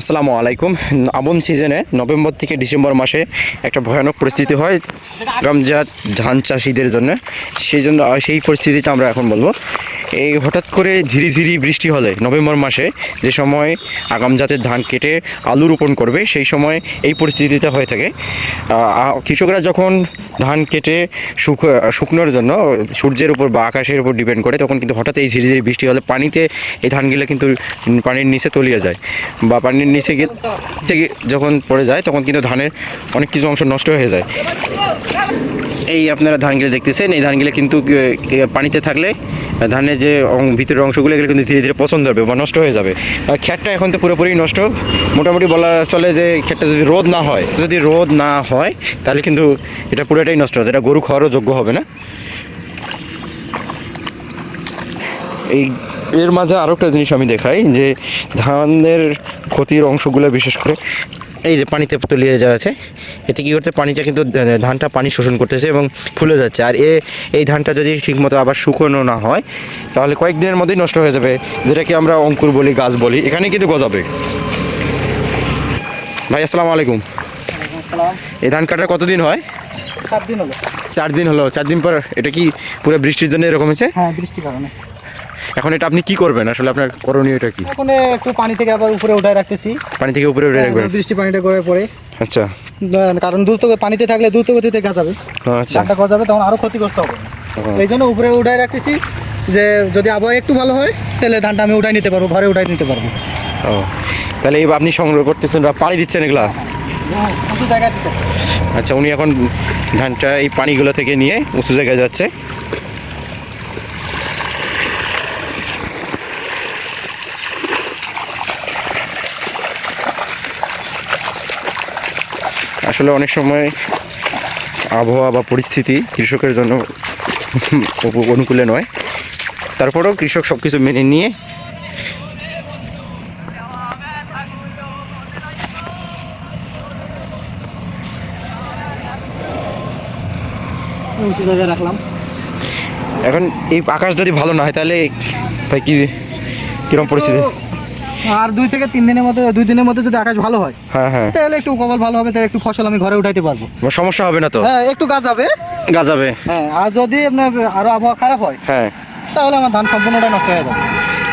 আসসালামু আলাইকুম। আমন সিজনে নভেম্বর থেকে ডিসেম্বর মাসে একটা ভয়ানক পরিস্থিতি হয় রমজান ধান চাষিদের জন্য। সেই জন্য, সেই পরিস্থিতিটা আমরা এখন বলব। এই হঠাৎ করে ঝিরিঝিরি বৃষ্টি হলে নভেম্বর মাসে যে সময় আগাম জাতের ধান কেটে আলু রোপণ করবে, সেই সময় এই পরিস্থিতিটা হয়ে থাকে। কৃষকরা যখন ধান কেটে শুক, শুকনোর জন্য সূর্যের উপর বা আকাশের উপর ডিপেন্ড করে, তখন কিন্তু হঠাৎ এই ঝিরিঝিরি বৃষ্টি হলে পানিতে এই ধানগুলো কিন্তু পানির নিচে তলিয়ে যায় বা পানির নিচে গিয়ে থেকে যখন পড়ে যায়, তখন কিন্তু ধানের অনেক কিছু অংশ নষ্ট হয়ে যায়। এই আপনারা ধানগুলো দেখতেছেন, এই ধানগুলো কিন্তু পানিতে থাকলে ধানের যে ভিতরের অংশগুলো, এগুলো কিন্তু ধীরে ধীরে পছন্দ হবে বা নষ্ট হয়ে যাবে। আর ক্ষেতটা এখন তো পুরোপুরি নষ্ট। মোটামুটি বলা চলে যে ক্ষেতটা যদি রোদ না হয়, যদি রোদ না হয়, তাহলে কিন্তু এটা পুরোটাই নষ্ট হবে এটা গরু খাওয়ারও যোগ্য হবে না। এই, এর মাঝে আরও একটা জিনিস আমি দেখাই, যে ধানের ক্ষতির অংশগুলো বিশেষ করে এই যে পানিতে তলিয়ে যাচ্ছে এতে কী করতে পানিটা কিন্তু ধানটা পানি শোষণ করতেছে এবং ফুলে যাচ্ছে। আর এ এই ধানটা যদি ঠিকমতো আবার শুকনো না হয় তাহলে কয়েকদিনের মধ্যেই নষ্ট হয়ে যাবে যেটাকে আমরা অঙ্কুর বলি গাছ বলি। এখানে কিন্তু গজাবে। ভাই আসসালামু আলাইকুম। এই ধান কাটার কতদিন হয়? সাত দিন হলো। চার দিন হলো। চার দিন পর এটা কি পুরো বৃষ্টির জন্য এরকম হয়েছে? হ্যাঁ বৃষ্টির কারণে। এখন এটা আপনি কি করবেন? আসলে আপনার করণীয় এটা কি? এখন একটু পানি থেকে আবার উপরে উঠায় রাখতেছি। পানি থেকে উপরে উঠে রাখবেন? বৃষ্টি পানিটা করে পরে আচ্ছা। কারণ দ্রুত পানিতে থাকলে দ্রুত গতিতে গাছাবে আচ্ছা। ধানটা গজাবে তখন আরও ক্ষতিগ্রস্ত হবে। এই জন্য উপরে উঠায় রাখতেছি যে যদি আবহাওয়া একটু ভালো হয় তাহলে ধানটা আমি উঠাই নিতে পারব ঘরে উঠাই নিতে পারব। ও। তাহলে এই আপনি সংগ্রহ করতেছেন পানি দিচ্ছেন এগুলা? উঁচু জায়গায় আচ্ছা উনি এখন ধানটা এই পানিগুলো থেকে নিয়ে উঁচু জায়গায় যাচ্ছে। আসলে অনেক সময় আবহাওয়া বা পরিস্থিতি কৃষকের জন্য অনুকূলে নয়। তারপরেও কৃষক সব কিছু মেনে নিয়ে রাখলাম এখন এই আকাশ যদি ভালো না হয়, তাহলে ভাই কি কীরকম পরিস্থিতি? আর দুই থেকে তিন দিনের মধ্যে দুই দিনের মধ্যে যদি আকাশ ভালো হয় হ্যাঁ হ্যাঁ। তাহলে একটু কপাল ভালো হবে তাহলে একটু ফসল আমি ঘরে উঠাইতে পারব। সমস্যা হবে না তো? হ্যাঁ একটু গাছ হবে গাজাবে হ্যাঁ আর যদি আপনার আরও আবহাওয়া খারাপ হয় হ্যাঁ। তাহলে আমার ধান সম্পূর্ণটা নষ্ট হয়ে যাবে।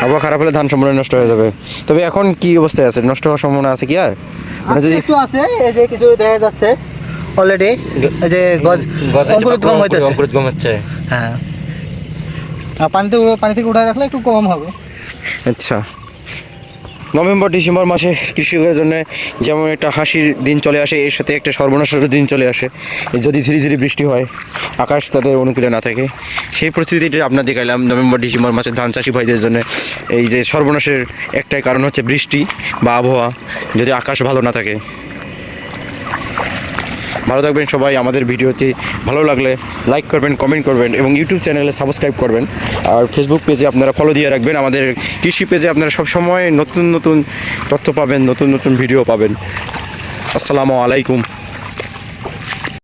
আবহাওয়া খারাপ হলে ধান সম্পূর্ণ নষ্ট হয়ে যাবে। তবে এখন কি অবস্থায় আছে? নষ্ট হওয়ার সম্ভাবনা আছে কি আর? মানে যদি একটু আছে এই যে কিছু দেখা যাচ্ছে অলরেডি এই যে গজ অঙ্কুরোদ্গম হইতেছে। অঙ্কুরোদ্গম হচ্ছে। হ্যাঁ। আর পানিতে পানি থেকে উঠায় রাখলে একটু কম হবে। আচ্ছা। নভেম্বর, ডিসেম্বর মাসে কৃষকের জন্য যেমন একটা হাসির দিন চলে আসে, এর সাথে একটা সর্বনাশের দিন চলে আসে। যদি ঝিরি ঝিরি বৃষ্টি হয়, আকাশ তাদের অনুকূলে না থাকে। সেই পরিস্থিতিটা আপনার দেখাইলাম, নভেম্বর, ডিসেম্বর মাসে ধান চাষি ভাইদের জন্য। এই যে সর্বনাশের একটাই কারণ হচ্ছে বৃষ্টি বা আবহাওয়া। যদি আকাশ ভালো না থাকে ভালো থাকবেন সবাই, আমাদের ভিডিওটি ভালো লাগলে লাইক করবেন কমেন্ট করবেন এবং ইউটিউব চ্যানেলে সাবস্ক্রাইব করবেন। আর ফেসবুক পেজে আপনারা ফলো দিয়ে রাখবেন। আমাদের কৃষি পেজে আপনারা সব সময় নতুন নতুন তথ্য পাবেন, নতুন নতুন ভিডিও পাবেন। আসসালামু আলাইকুম।